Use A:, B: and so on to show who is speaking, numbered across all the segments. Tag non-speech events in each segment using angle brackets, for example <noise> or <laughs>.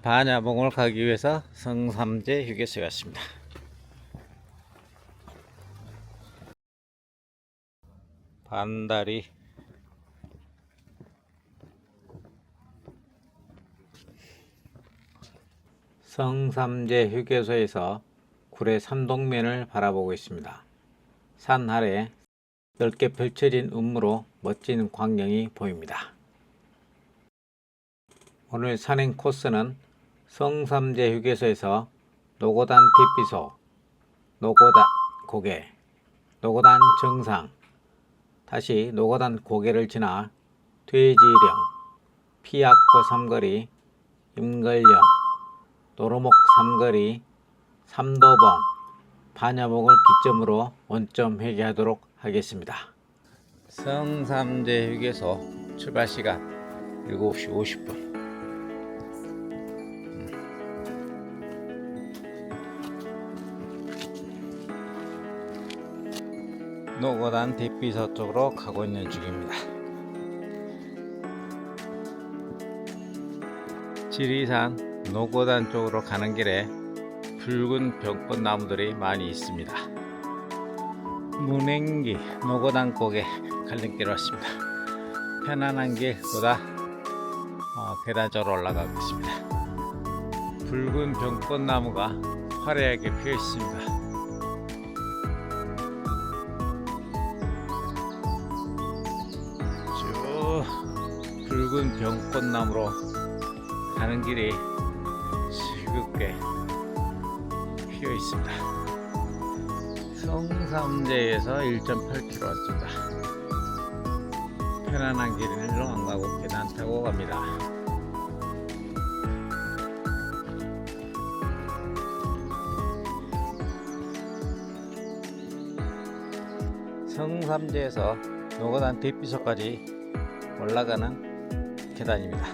A: 반야봉을 가기 위해서 성삼제 휴게소에 왔습니다. 반다리 성삼제 휴게소에서 구례 삼동면을 바라보고 있습니다. 산 아래 넓게 펼쳐진 음무로 멋진 광경이 보입니다. 오늘 산행 코스는 성삼제 휴게소에서 노고단 대피소, 노고단 고개, 노고단 정상, 다시 노고단 고개를 지나 돼지령, 피약고 삼거리, 임걸령, 노로목 삼거리, 삼도봉, 반야봉을 기점으로 원점 회귀하도록 하겠습니다. 성삼제 휴게소 출발 시간 7시 50분. 노고단 대피소 쪽으로 가고 있는 중입니다. 지리산 노고단 쪽으로 가는 길에 붉은 벽꽃 나무들이 많이 있습니다. 문행기 노고단 꼭에 갈림길 왔습니다. 편안한 길보다 어, 계단적으로 올라가고 있습니다. 붉은 병꽃 나무가 화려하게 피어 있습니다. 붉은 병꽃나무로 가는 길이 즐겁게 피어 있습니다. 성삼제에서 1.8km 왔습니다. 편안한 길로 안 가고 계단 타고 갑니다. 성삼제에서 노고단 대피소까지 올라가는 계단입니다.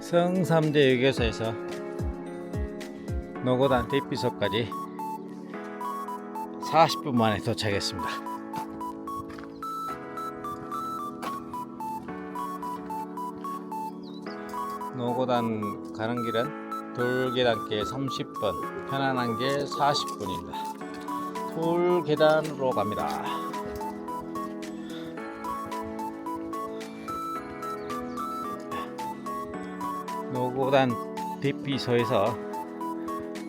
A: 성삼제 휴게소에서 노고단 대피소까지 40분 만에 도착했습니다. 노고단 가는 길은 돌계단길 30분, 편안한 길 40분입니다. 돌계단으로 갑니다. 노고단 대피소에서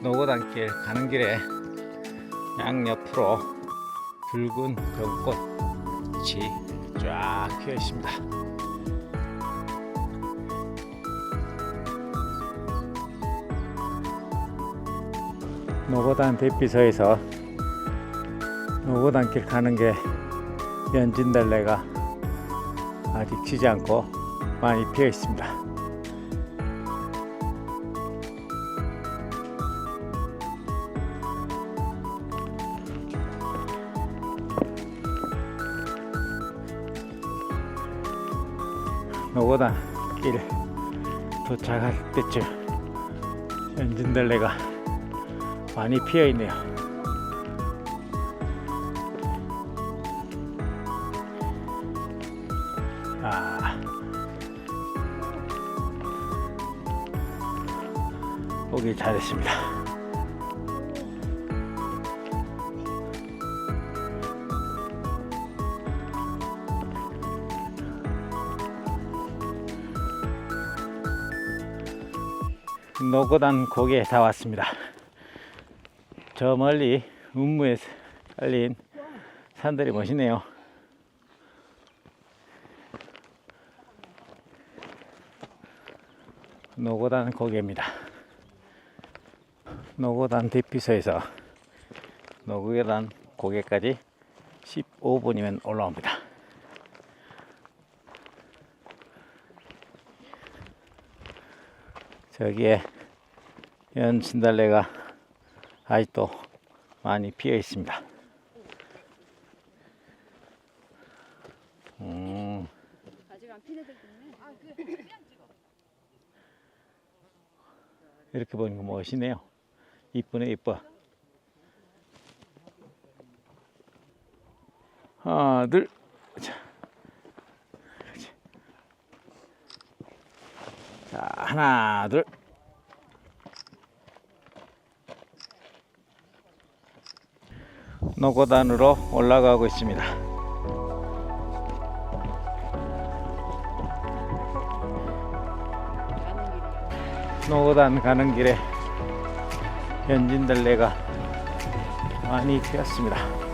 A: 노고단길 가는 길에 양옆으로 붉은 벽꽃이 쫙 피어 있습니다. 노고단 대피소에서 노고단길 가는 게 연진달래가 아직 지지 않고 많이 피어 있습니다. 노고단 길 도착할 때쯤 연진달래가 많이 피어 있네요. 아. 오길 잘했습니다. 노고단 고개에 다 왔습니다. 저 멀리 운무에 깔린 산들이 멋있네요. 노고단 고개입니다. 노고단 대피소에서 노고단 고개까지 15분이면 올라옵니다. 저기에 연친달래가 아직도 많이 피어 있습니다. 음. 이렇게 보니까 멋이네요. 이쁘네, 이뻐. 하나, 둘. 자, 하나, 둘. 노고단으로 올라가고 있습니다. 노고단 가는 길에 연진들레가 많이 피었습니다.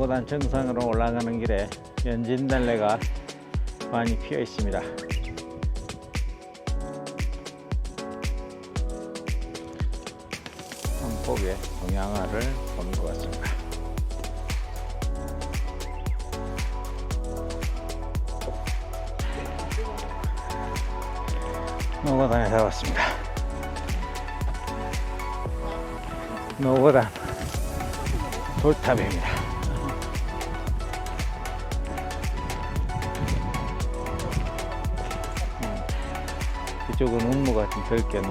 A: 노고단 정상으로 올라가는 길에 연진달래가 많이 피어 있습니다. 한 폭의 동양화를 보는 것 같습니다. 노고단에 잡았습니다. 노고단 돌탑입니다. 이쪽은 음모가 좀 덜 꼈네.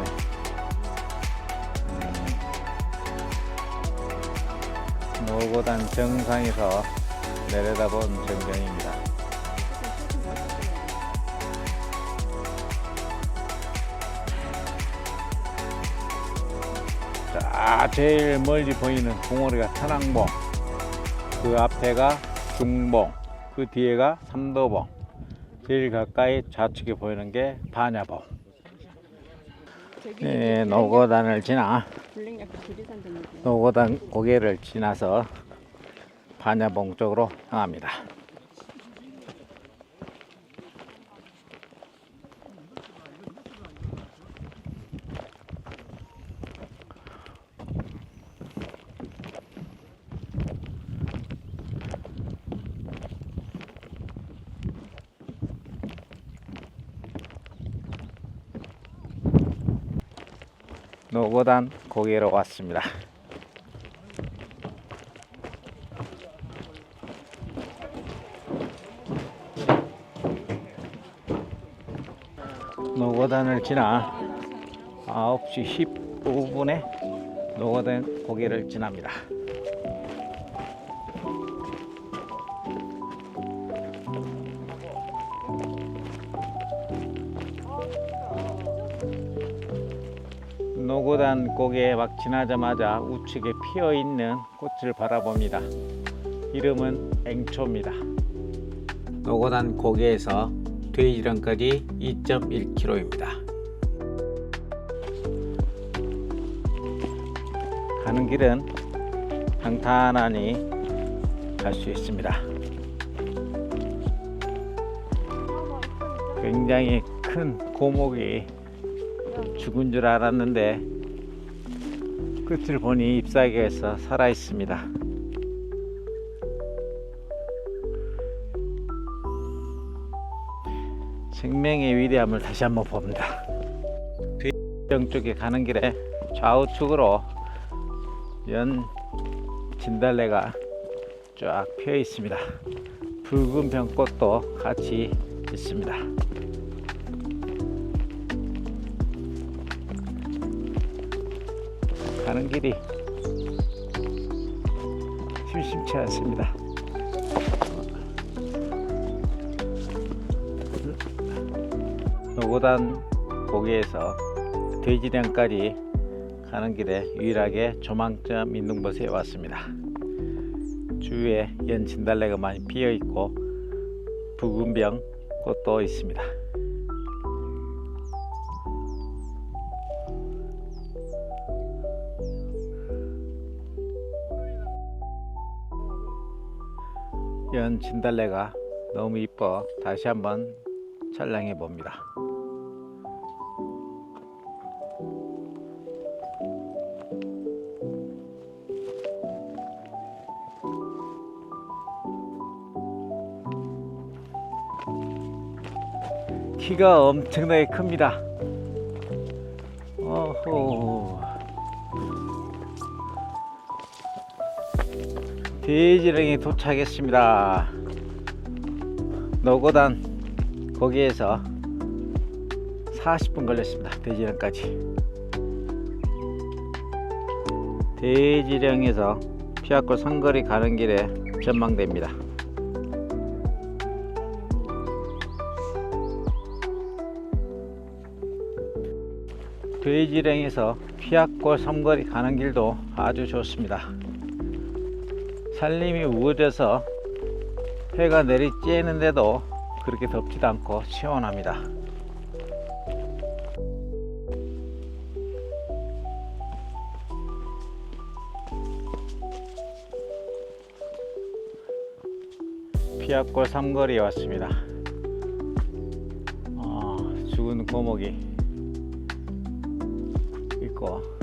A: 음. 노고단 정상에서 내려다본 전경입니다. 자, 제일 멀리 보이는 봉오리가 천왕봉. 그 앞에가 중봉. 그 뒤에가 삼도봉. 제일 가까이 좌측에 보이는 게 반야봉. 네, 노고단을 지나. 노고단 고개를 지나서 반야봉 쪽으로 향합니다. 노고단 고개로 왔습니다. 노고단을 지나 9시 15분에 노고단 고개를 지납니다. 노고단 고개 막 지나자마자 우측에 피어 있는 꽃을 바라봅니다. 이름은 앵초입니다. 노고단 고개에서 돼지랑까지 2.1km입니다. 가는 길은 평탄하니 갈 수 있습니다. 굉장히 큰 고목이 죽은 줄 알았는데 끝을 보니 잎사귀에서 살아 있습니다. 생명의 위대함을 다시 한번 봅니다. 뒤정 쪽에 가는 길에 좌우측으로 연 진달래가 쫙 피어 있습니다. 붉은 병꽃도 같이 있습니다. 가는 길이 심심치 않습니다. 노고단 고개에서 돼지량까지 가는 길에 유일하게 조망점 있는 곳에 왔습니다. 주위에 연진달래가 많이 피어 있고 붉은병 꽃도 있습니다. 피은 진달래가 너무 이뻐 다시 한번 촬영해 봅니다. 키가 엄청나게 큽니다. 어허. 돼지릉에 도착했습니다. 노고단 거기에서 40분 걸렸습니다. 돼지릉까지. 돼지릉에서 피아골 상거리 가는 길에 전망대입니다. 돼지릉에서 피아골 섬거리 가는 길도 아주 좋습니다. 산림이 우거져서 해가 내리쬐는데도 그렇게 덥지도 않고 시원합니다. 피아골 삼거리에 왔습니다. 아, 죽은 고목이 있고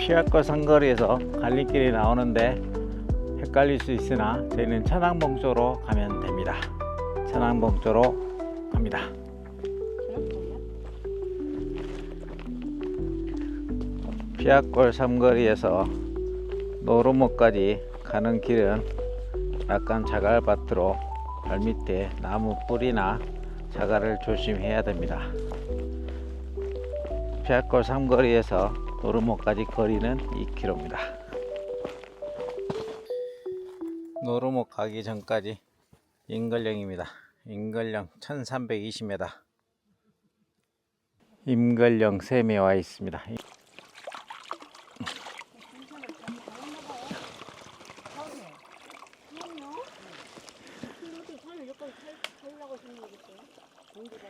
A: 피아골 삼거리에서 갈림길이 나오는데 헷갈릴 수 있으나 저희는 천왕봉 쪽으로 가면 됩니다. 천왕봉 쪽으로 갑니다. 피아골 삼거리에서 노루목까지 가는 길은 약간 자갈밭으로 발밑에 나무 뿌리나 자갈을 조심해야 됩니다. 피아골 삼거리에서 노루목까지 거리는 2km입니다. 노루목 가기 전까지 임걸령입니다. 임걸령 1320m. 임걸령 샘에 와 있습니다.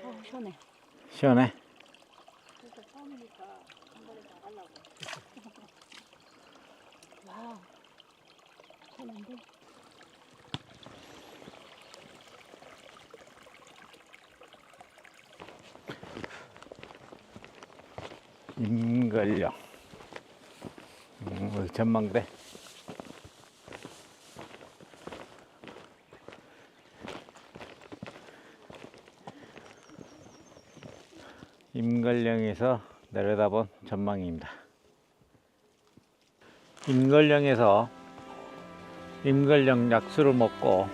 B: 어, 시원해.
A: 시원해?
B: 와우. 시원한데?
A: 임걸령. 전망대. 임걸령에서 내려다본 전망입니다. 임걸령에서 임걸령 약수를 먹고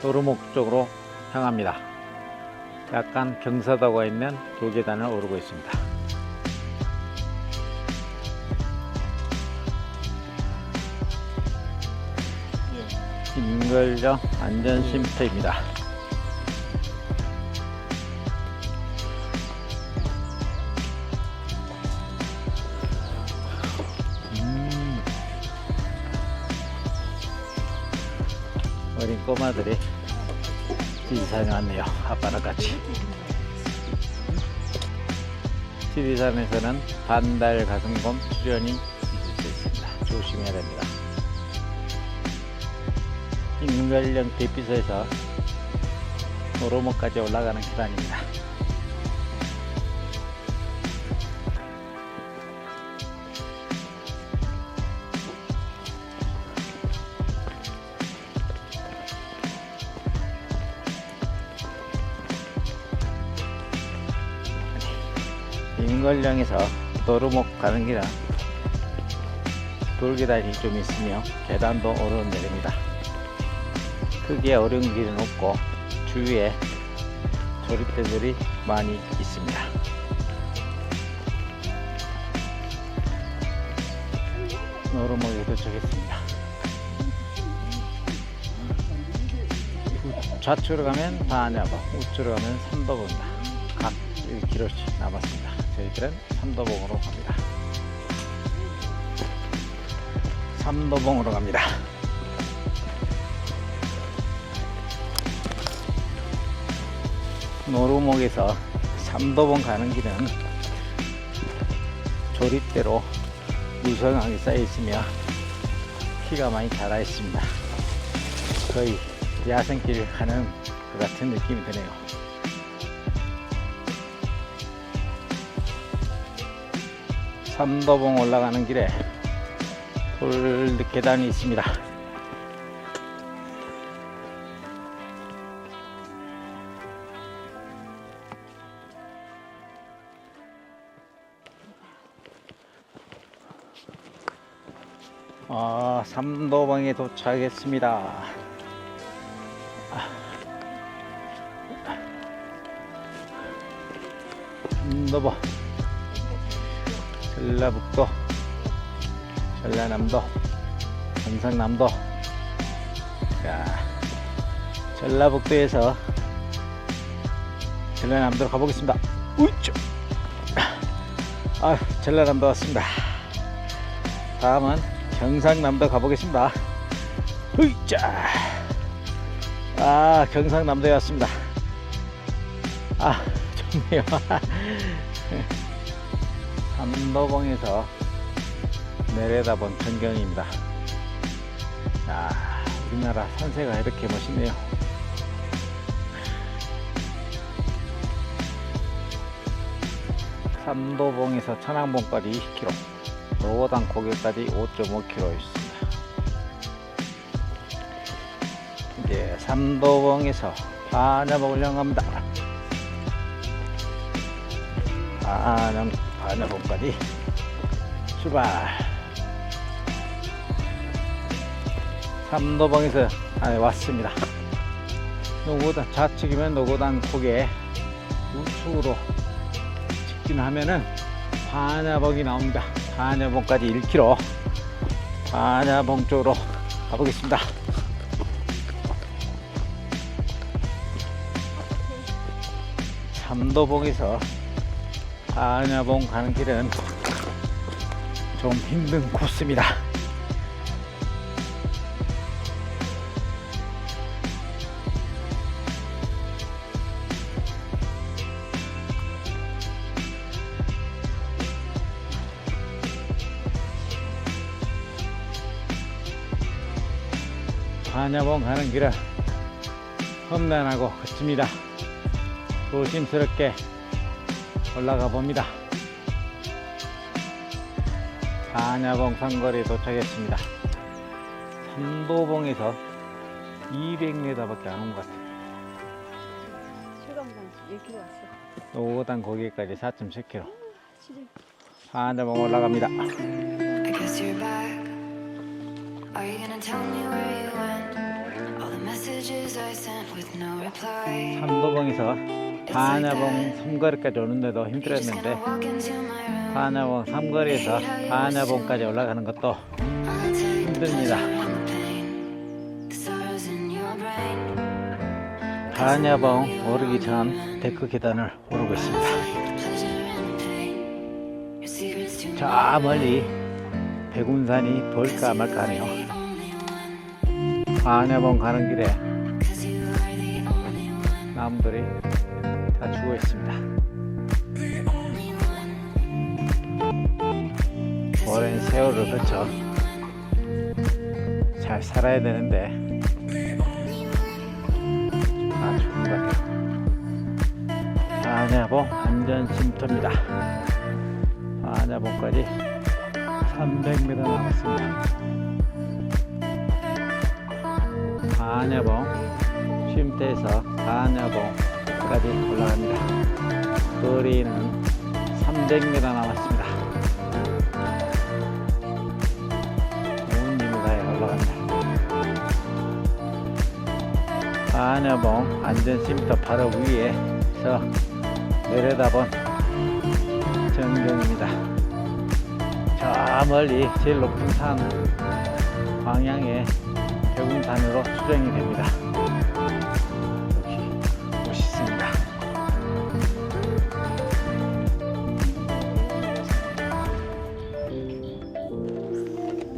A: 도루목 쪽으로 향합니다. 약간 경사도가 있는 돌계단을 오르고 있습니다. 임걸령 안전쉼터입니다. 음. 어린 꼬마들이 지리산에 왔네요. 아빠랑 같이. 지리산에서는 반달 가슴곰 출연이 있을 수 있습니다. 조심해야 됩니다. 임걸령 대피소에서 노로목까지 올라가는 계단입니다. 임걸령에서 노루목 가는 길은 돌계단이 좀 있으며 계단도 오르내립니다. 크게 어려운 길은 없고 주위에 조립대들이 많이 있습니다. 노루목에 도착했습니다. 좌측으로 가면 반야봉, 우측으로 가면 삼도봉입니다. 각 1km씩 남았습니다. 저희들은 삼도봉으로 갑니다. 삼도봉으로 갑니다. 노루목에서 삼도봉 가는 길은 조립대로 무성하게 쌓여 있으며 키가 많이 자라 있습니다. 거의 야생길 가는 것 같은 느낌이 드네요. 삼도봉 올라가는 길에 돌 계단이 있습니다. 아, 삼도방에 도착했습니다. 삼도방, 전라북도, 전라남도, 경상남도. 자, 전라북도에서 전라남도로 가보겠습니다. 우쭈! 아, 전라남도 왔습니다. 다음은 경상남도 가보겠습니다. 으이짜! 아, 경상남도에 왔습니다. 아, 좋네요. <laughs> 삼도봉에서 내려다본 전경입니다. 아, 우리나라 산세가 이렇게 멋있네요. 삼도봉에서 천왕봉까지 20km, 노고당 고개까지 5.5km 있습니다. 이제 삼도봉에서 반야봉을 향합니다. 반야, 반야봉까지 출발. 삼도봉에서 아, 왔습니다. 노고당 좌측이면 노고당 고개, 우측으로 직진하면은 반야봉이 나옵니다. 반야봉까지 1km. 반야봉 쪽으로 가보겠습니다. 삼도봉에서 반야봉 가는 길은 좀 힘든 코스입니다. 반야봉 가는 길은 험난하고 거칩니다. 조심스럽게 올라가 봅니다. 반야봉 상거리에 도착했습니다. 삼도봉에서 200m밖에 안 온 것 같아요.
B: 최강당 1km 왔어.
A: 노고단 거기까지 4.7km.
B: 지금
A: 반야봉 올라갑니다.
C: Are you gonna tell me where you went? All the messages I sent with no reply.
A: 삼도봉에서 반야봉 삼거리까지 오는데도
C: You're just
A: 힘들었는데
C: gonna walk into my room.
A: 반야봉 삼거리에서 반야봉까지 올라가는 것도
C: I'll take
A: 힘듭니다.
C: pleasure in the pain. The sorrows in your brain.
A: 반야봉 오르기 전 데크 계단을 오르고 있습니다.
C: Pleasure in the pain. Your secrets to
A: 저 멀리 백운산이 보일까 말까 하네요. 반야봉 가는 길에. 나무들이 다 죽어 있습니다. 오랜 세월을 거쳐 잘 살아야 되는데 다 죽은 것 같아요. 반야봉 안전 쉼터입니다. 반야봉까지 300m 남았습니다. 반야봉 쉼터에서 반야봉까지 올라갑니다. 거리는 300m 남았습니다. 다해 올라갑니다. 반야봉 안전쉼터 바로 위에서 내려다본 전경입니다. 저 멀리 제일 높은 산 방향에 대군산으로 수정이 됩니다. 멋있습니다.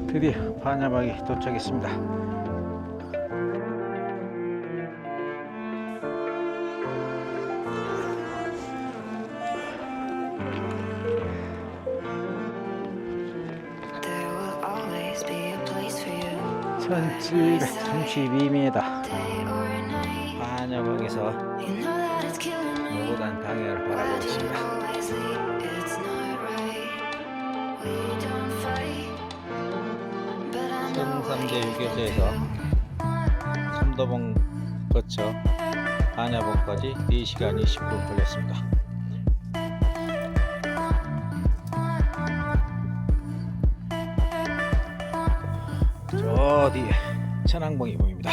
A: 드디어 반야박에 도착했습니다.
C: 732m
A: 반여봉에서 무고단 방해를 바라보고 있습니다. 성삼제 휴게소에서 삼도봉 거쳐 반야봉까지 2시간 20분 걸렸습니다. 저 뒤에 천왕봉이 보입니다.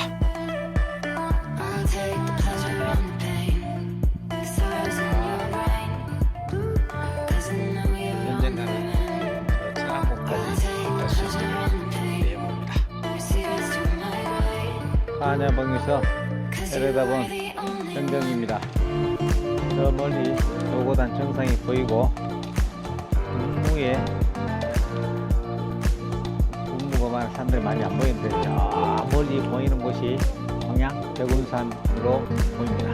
C: The only
A: 전경입니다. 저 멀리 노고단 정상이 보이고 분무에 산들이 많이 안 보이는데 저 멀리 보이는 곳이 평양 백운산으로 보입니다.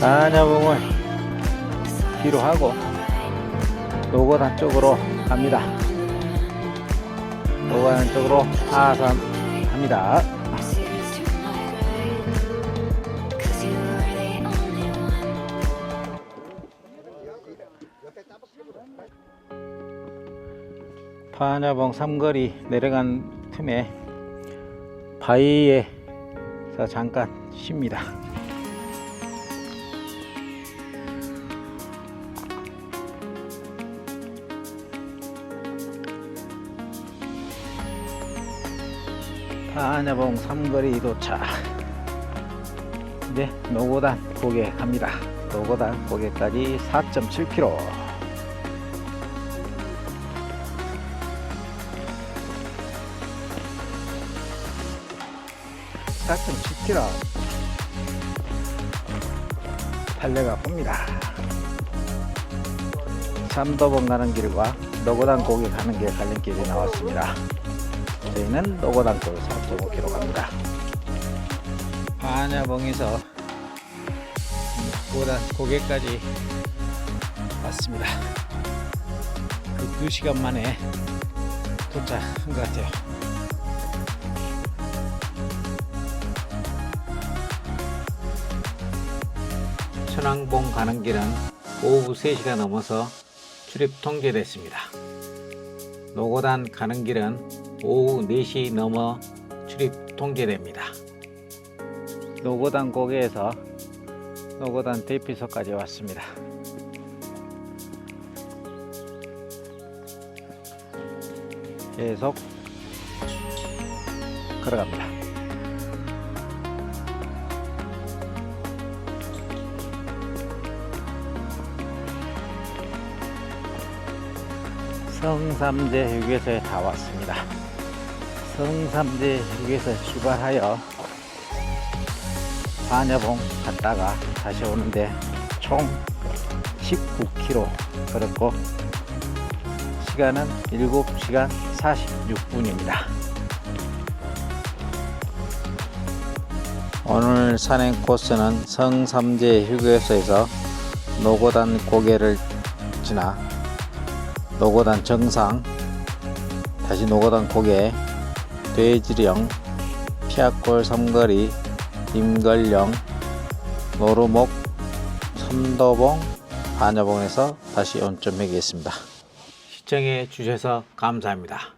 A: 한야봉을 뒤로 하고 노고단 쪽으로 갑니다. 노고단 쪽으로 하산합니다. 파냐봉 삼거리 내려간 틈에 바위에서 잠깐 쉽니다. 파냐봉 삼거리 도착. 이제 노고단 고개 갑니다. 노고단 고개까지 4.7km. 4.7km 달려가 봅니다. 삼도봉 가는 길과 노고단 고개 가는 길 갈림길이 나왔습니다. 저희는 노고단 고개 4.5km 갑니다. 한야봉에서 노고단 고개까지 왔습니다. 그 2시간 만에 도착한 것 같아요. 천왕봉 가는 길은 오후 3시가 넘어서 출입 통제됐습니다. 노고단 가는 길은 오후 4시 넘어 출입 통제됩니다. 노고단 고개에서 노고단 대피소까지 왔습니다. 계속 걸어갑니다. 성삼제 휴게소에 다 왔습니다. 성삼제 휴게소 출발하여 반야봉 갔다가 다시 오는데 총 19km 걸었고 시간은 7시간 46분입니다. 오늘 산행 코스는 성삼제 휴게소에서 노고단 고개를 지나 노고단 정상 다시 노고단 고개 돼지령 피아골 삼거리 임걸령 노루목 삼도봉 반야봉에서 다시 온점하겠습니다. 시청해 주셔서 감사합니다